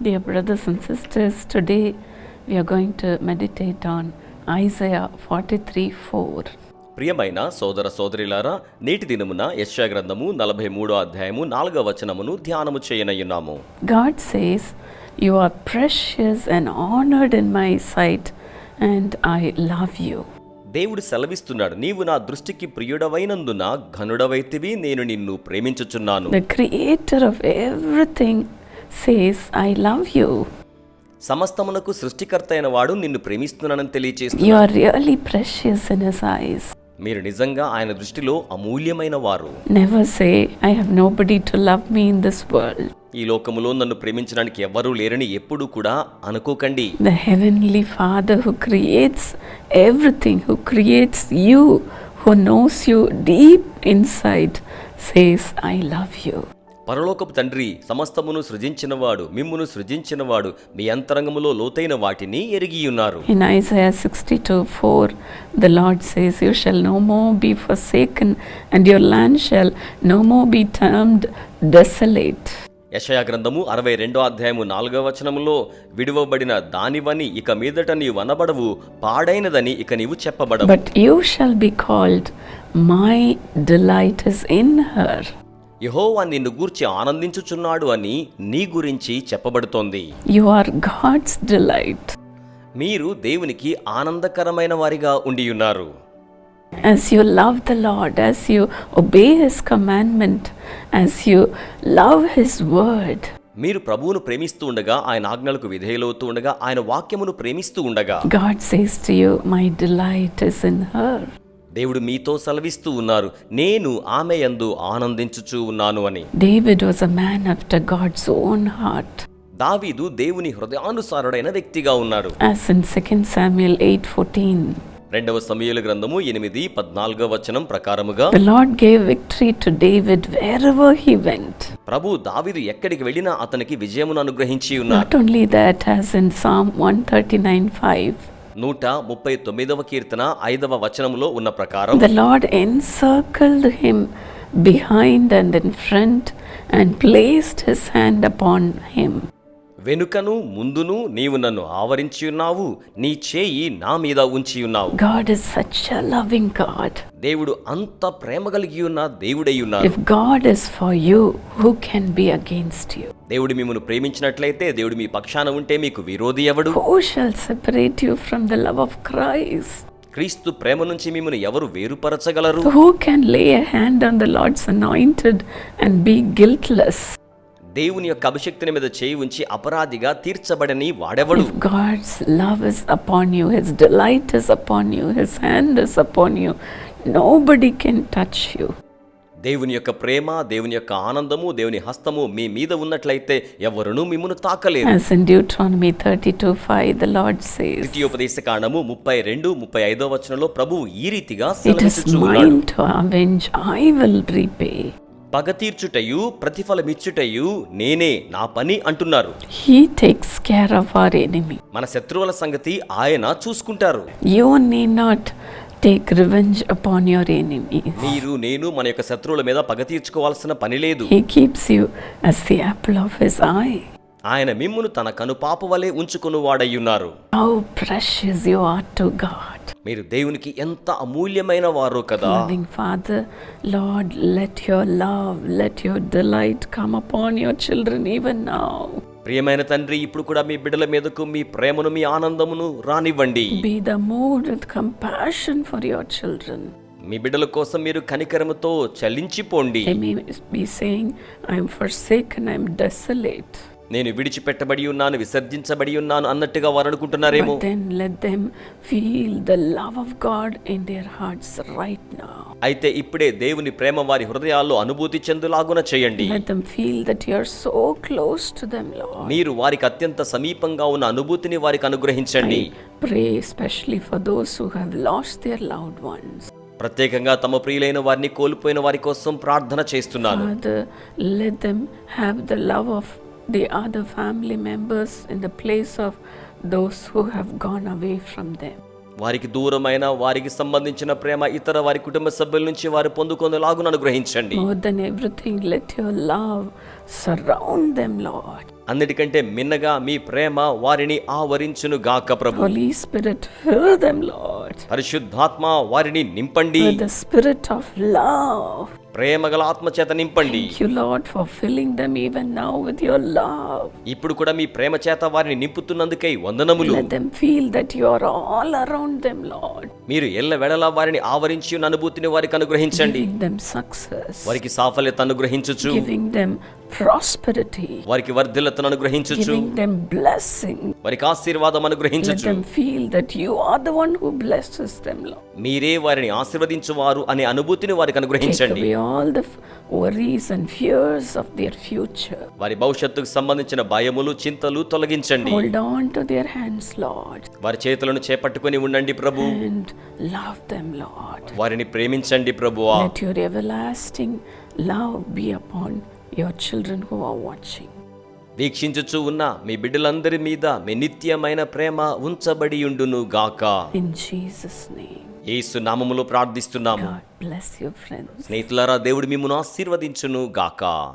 Dear brothers and sisters, today we are going to meditate on Isaiah 43 4. ప్రియమైన సోదర సోదరిలారా నేటి దినమున యశ్యా గ్రంథము నలభై మూడో అధ్యాయము నాలుగవ వచనమును ధ్యానము చేయనయ్యున్నాము God says, You are precious and honored in my sight, and I love you. దేవుడు సెలవిస్తున్నాడు నీవు నా దృష్టికి ప్రియుడవైనందున ఘనుడవైతివి నేను నిన్ను ప్రేమించుచున్నాను The creator of everything says, I love you. సమస్తమునకు సృష్టికర్త అయిన వాడు నిన్ను ప్రేమిస్తున్నానని తెలియచేస్తూ You are really precious in his eyes. మీరు నిజంగా ఆయన దృష్టిలో అమూల్యమైన వారు Never say, I have nobody to love me in this world. ఈ లోకములో నన్ను ప్రేమించడానికి ఎవ్వరూ లేరని ఎప్పుడూ కూడా అనుకోకండి The Heavenly Father who creates everything, who creates you, who knows you deep inside, says, I love you. పరలోకపు తండ్రి సమస్తమును సృజించినవాడు మిమ్మును సృజించినవాడు మీ అంతరంగములో లోతైన వాటిని ఎరిగి ఉన్నారు sixty two four the lord says you shall no be forsaken and your land shall no be termed desolate యషయా గ్రంథము అరవై రెండో అధ్యాయము నాలుగవ వచనములో విడువబడిన దానివని ఇక మీదట నీ వనబడవు పాడైనదని ఇక నీవు చెప్పబడవు. You shall be called my delight is in her యెహోవా నిన్ను గూర్చి ఆనందించుచున్నాడు అని నీ గురించి చెప్పబడుతోంది You are God's delight. మీరు దేవునికి ఆనందకరమైన వారిగా ఉండి ఉన్నారు As you love the Lord, as you obey His commandment, as you love His word, మీరు ప్రభువును ప్రేమిస్తూ ఉండగా ఆయన ఆజ్ఞలకు విధేయులవుతూ ఉండగా ఆయన వాక్యమును ప్రేమిస్తూ ఉండగా God says to you, My delight is in her. దేవుడు మీతో సెలవిస్తూ ఉన్నారు. నేను ఆమె యందు ఆనందించుచూ ఉన్నాను అని. David was a man after God's own heart. దావీదు దేవుని హృదయానుసారుడైన వ్యక్తిగా ఉన్నాడు. As in 2 Samuel 8:14, రెండవ సమయల గ్రంథము ఎనిమిది పద్నాలుగవ వచనం ప్రకారముగా the Lord gave victory to David wherever he went. ప్రభు దావీదు ఎక్కడికి వెళ్ళినా అతనికి విజయమును అనుగ్రహించి ఉన్నారు. Not only that, as in Psalm 139:5, నూట ముప్పై తొమ్మిదవ కీర్తన ఐదవ వచనములో ఉన్న ప్రకారం the lord encircled him behind and in front and placed his hand upon him వెనుకను ముందును నీవు నన్ను ఆవరించి ఉన్నావు. నీ చేయి నా మీద ఉంచి ఉన్నావు. సచ్ ఎ లవింగ్ గాడ్ దేవుడు అంత ప్రేమ కలిగి ఉన్న దేవుడై ఉన్నాడు. God is for who can be against you దేవుడు మిమ్మల్ని ప్రేమించినట్లయితే దేవుడు మీ పక్షాన ఉంటే మీకు విరోధి ఎవడు? Who shall separate from the love of Christ క్రీస్తు ప్రేమ నుంచి మిమ్మల్ని ఎవరు వేరుపరచగలరు? Who can lay hand on lord's anointed and be guiltless దేవుని యొక్క అభిషక్తిని మీద చేయి ఉంచి అపరాధిగా తీర్చబడని వాడెవడు God's love is upon you, His delight is upon you, His hand is upon you, nobody can touch you. దేవుని యొక్క ప్రేమ దేవుని యొక్క ఆనందము దేవుని హస్తము మీ మీద ఉన్నట్లయితే ఎవరునూ మిమ్మల్ని తాకలేరు As in Deuteronomy 32 5, the Lord says, ద్వితీయోపదేశ కాండము ముప్పై రెండు ముప్పై ఐదో వచనంలో ప్రభువు ఈ రీతిగా It is mine to avenge, I will repay. పగ తీర్చుటయు ప్రతిఫలమిచ్చుటయు నేనే నా పని అంటున్నారు. He takes care of our మన శత్రువుల సంగతి ఆయన చూసుకుంటారు. You need not take revenge upon your enemy మీరు నేను మన యొక్క శత్రువుల మీద పగ తీర్చుకోవాల్సిన పని లేదు. He keeps you as the apple of his eye ఆయన మిమ్మును తన కను కనుపాపు వలె ఉంచుకునివాడై ఉన్నారు మీరు దేవునికి ఎంత అమూల్యమైన వారు కదా. Father lord let your love let your delight come upon your children even ప్రియమైన తండ్రి ఇప్పుడు కూడా మీ బిడ్డల మీదకు మీ ప్రేమను మీ ఆనందమును రానివ్వండి. Be the moved compassion for your children మీ బిడ్డల కోసం మీరు కనికరముతో చలించిపోండి. I me saying I am for and I am desolate నేను విడిచిపెట్టబడి ఉన్నాను విసర్జించబడి ఉన్నాను అన్నట్టుగా వారు అనుకుంటున్నారేమో. Then feel the love of God in their hearts right now అయితే ఇప్పుడే దేవుని ప్రేమ వారి హృదయాల్లో అనుభూతి చెందులాగున చేయండి. Let feel that you so close to them lord మీరు వారికి అత్యంత సమీపంగా ఉన్న అనుభూతిని వారికి అనుగ్రహించండి. Pray specially for those who have lost their loved ones ప్రత్యేకంగా తమ ప్రియులైన వారిని కోల్పోయిన వారి కోసం ప్రార్థన చేస్తున్నారు let them have the love of the other family members in the place of those who have gone away from them. వారికి దూరమైన వారికి సంబంధించిన ప్రేమ ఇతర వారి కుటుంబ సభ్యుల నుంచి వారు పొందుకునేలాగా అనుగ్రహించండి. More than everything let your love surround them lord అన్నిటికంటే మిన్నగా మీ ప్రేమ వారిని ఆవరించును గాక ప్రభు. స్పిరిట్ ఫిల్ దెం లార్డ్ పరిశుద్ధాత్మ వారిని నింపండి. ద స్పిరిట్ ఆఫ్ లవ్ ప్రేమగల ఆత్మ చేత నింపండి ఇప్పుడు కూడా మీ ప్రేమ చేత వారిని నింపుతున్నందుకై వందనములు. మీరు ఎల్ల వెడలా వారిని ఆవరించి అనుభూతిని వారికి అనుగ్రహించండి. వారికి సాఫల్యత అనుగ్రహించచ్చు వారికి వర్ధిల్లతను అనుగ్రహించచ్చు వారికి ఆశీర్వాదం అనుగ్రహించచ్చు మీరే వారిని ఆశీర్వదించు వారు అనే అనుభూతిని వారికి అనుగ్రహించండి. All the worries and fears of their future వారి భవిష్యత్తుకు సంబంధించిన భయములు చింతలు తొలగించండి. Hold on to their hands lord వారి చేతులను చేపట్టుకొని ఉండండి ప్రభు. అండ్ లవ్ దెం లార్డ్ వారిని ప్రేమించండి ప్రభు let your everlasting love be upon your children who are watching వీక్షించుచు ఉన్న మీ బిడ్డలందరి మీద మీ నిత్యమైన ప్రేమ ఉంచబడి ఉండును గాక. ఇన్ జీసస్ నేమ్ యేసు నామములో ప్రార్థిస్తున్నాము. స్నేహితులారా దేవుడు మిమ్మును ఆశీర్వదించును గాక